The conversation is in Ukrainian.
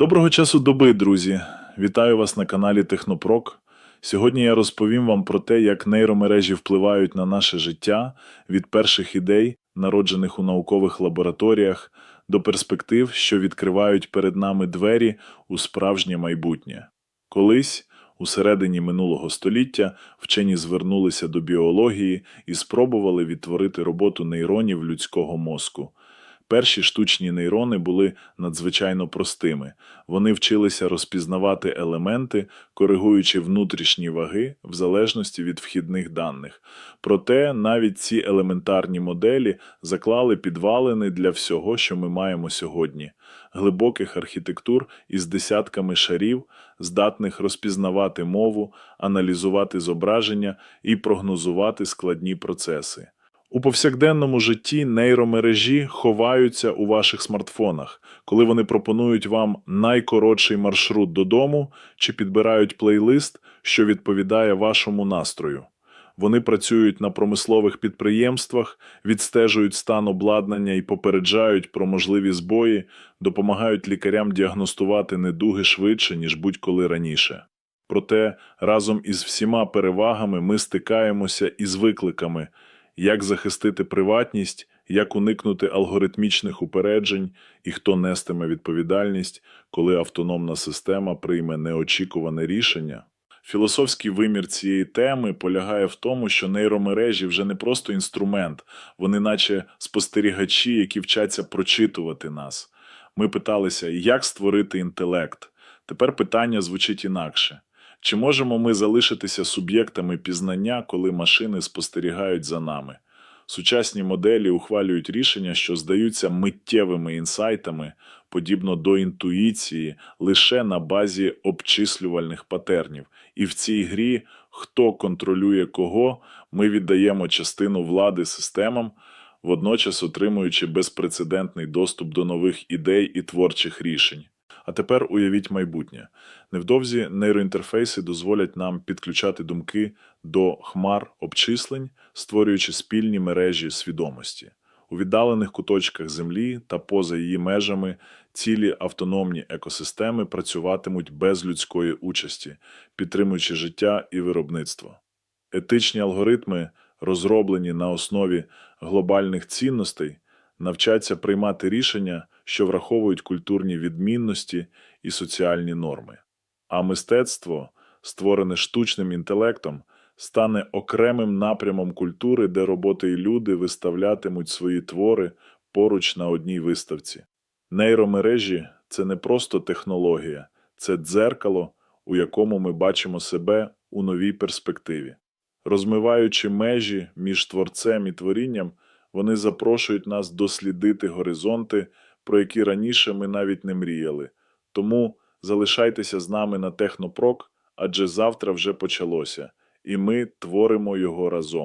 Доброго часу доби, друзі! Вітаю вас на каналі Технопрок. Сьогодні я розповім вам про те, як нейромережі впливають на наше життя від перших ідей, народжених у наукових лабораторіях, до перспектив, що відкривають перед нами двері у справжнє майбутнє. Колись, у середині минулого століття, вчені звернулися до біології і спробували відтворити роботу нейронів людського мозку. Перші штучні нейрони були надзвичайно простими. Вони вчилися розпізнавати елементи, коригуючи внутрішні ваги в залежності від вхідних даних. Проте навіть ці елементарні моделі заклали підвалини для всього, що ми маємо сьогодні: глибоких архітектур із десятками шарів, здатних розпізнавати мову, аналізувати зображення і прогнозувати складні процеси. У повсякденному житті нейромережі ховаються у ваших смартфонах, коли вони пропонують вам найкоротший маршрут додому чи підбирають плейлист, що відповідає вашому настрою. Вони працюють на промислових підприємствах, відстежують стан обладнання і попереджають про можливі збої, допомагають лікарям діагностувати недуги швидше, ніж будь-коли раніше. Проте разом із всіма перевагами ми стикаємося із викликами – як захистити приватність, як уникнути алгоритмічних упереджень і хто нестиме відповідальність, коли автономна система прийме неочікуване рішення. Філософський вимір цієї теми полягає в тому, що нейромережі вже не просто інструмент, вони наче спостерігачі, які вчаться прочитувати нас. Ми питалися, як створити інтелект. Тепер питання звучить інакше. Чи можемо ми залишитися суб'єктами пізнання, коли машини спостерігають за нами? Сучасні моделі ухвалюють рішення, що здаються миттєвими інсайтами, подібно до інтуїції, лише на базі обчислювальних патернів. І в цій грі, хто контролює кого, ми віддаємо частину влади системам, водночас отримуючи безпрецедентний доступ до нових ідей і творчих рішень. А тепер уявіть майбутнє. Невдовзі нейроінтерфейси дозволять нам підключати думки до хмар обчислень, створюючи спільні мережі свідомості. У віддалених куточках Землі та поза її межами цілі автономні екосистеми працюватимуть без людської участі, підтримуючи життя і виробництво. Етичні алгоритми, розроблені на основі глобальних цінностей, навчаться приймати рішення, що враховують культурні відмінності і соціальні норми. А мистецтво, створене штучним інтелектом, стане окремим напрямом культури, де роботи і люди виставлятимуть свої твори поруч на одній виставці. Нейромережі це не просто технологія, це дзеркало, у якому ми бачимо себе у новій перспективі. Розмиваючи межі між творцем і творінням, вони запрошують нас дослідити горизонти, про які раніше ми навіть не мріяли. Тому залишайтеся з нами на Технопрок, адже завтра вже почалося, і ми творимо його разом.